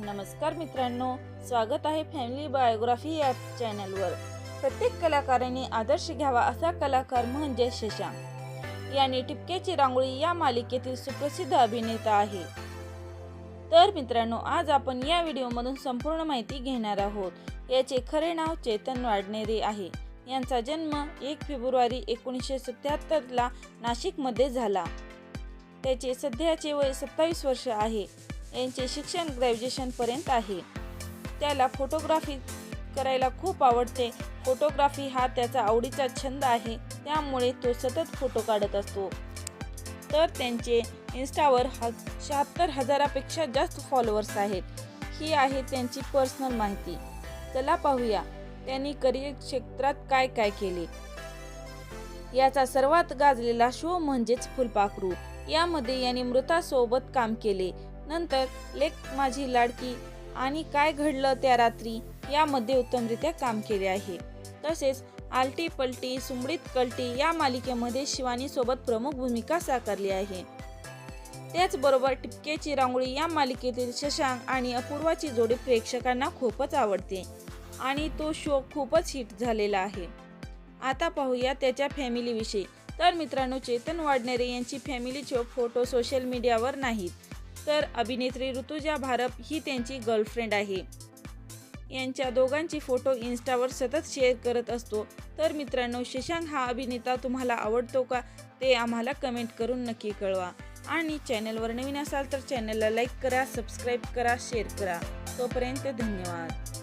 नमस्कार मित्रांनो स्वागत आहे फॅमिली बायोग्राफी या चॅनलवर प्रत्येक कलाकाराने आदर्श घ्यावा असा कलाकार म्हणजे शशांक. याने टिपक्याची रांगोळी या मालिकेतील सुप्रसिद्ध अभिनेता आहे. तर मित्रांनो आज आपण या व्हिडिओमधून संपूर्ण माहिती घेणार आहोत. याचे खरे नाव चेतन वाडनेरे आहे. यांचा जन्म एक फेब्रुवारी एकोणीसशे सत्याहत्तरला नाशिकमध्ये झाला. त्याचे सध्याचे वय सत्तावीस वर्ष आहे. यांचे शिक्षण ग्रॅज्युएशनपर्यंत आहे. त्याला फोटोग्राफी करायला खूप आवडते. फोटोग्राफी हा त्याचा आवडीचा छंद आहे. त्यामुळे तो सतत फोटो काढत असतो. तर त्यांचे इन्स्टावर ह शहात्तर हजारापेक्षा जास्त फॉलोअर्स आहेत. ही आहे त्यांची पर्सनल माहिती. चला पाहूया त्यांनी करिअर क्षेत्रात काय काय केले. याचा सर्वात गाजलेला शो म्हणजेच फुलपाखरू. यामध्ये यांनी मृतासोबत काम केले. नंतर लेख माझी लाडकी आणि काय घडलं त्या रात्री यामध्ये उत्तमरित्या काम केले आहे. तसेच आलटी पलटी सुमडीत कलटी या मालिकेमध्ये शिवानी सोबत प्रमुख भूमिका साकारली आहे. त्याचबरोबर टिपकेची रांगोळी या मालिकेतील शशांक आणि अपूर्वाची जोडी प्रेक्षकांना खूपच आवडते आणि तो शो खूपच हिट झालेला आहे. आता पाहूया त्याच्या फॅमिलीविषयी तर मित्रांनो चेतन वाडनेरे यांची फॅमिलीचे फोटो सोशल मीडियावर नाहीत. तर अभिनेत्री ऋतुजा भारप ही त्यांची गर्लफ्रेंड आहे. यांच्या दोघांची फोटो इन्स्टावर सतत शेअर करत असतो. तर मित्रांनो शशांक हा अभिनेता तुम्हाला आवडतो का? ते आम्हाला कमेंट करून नक्की कळवा. आणि चॅनलवर नवीन असाल तर चॅनलला लाईक करा सबस्क्राईब करा शेअर करा. तोपर्यंत धन्यवाद.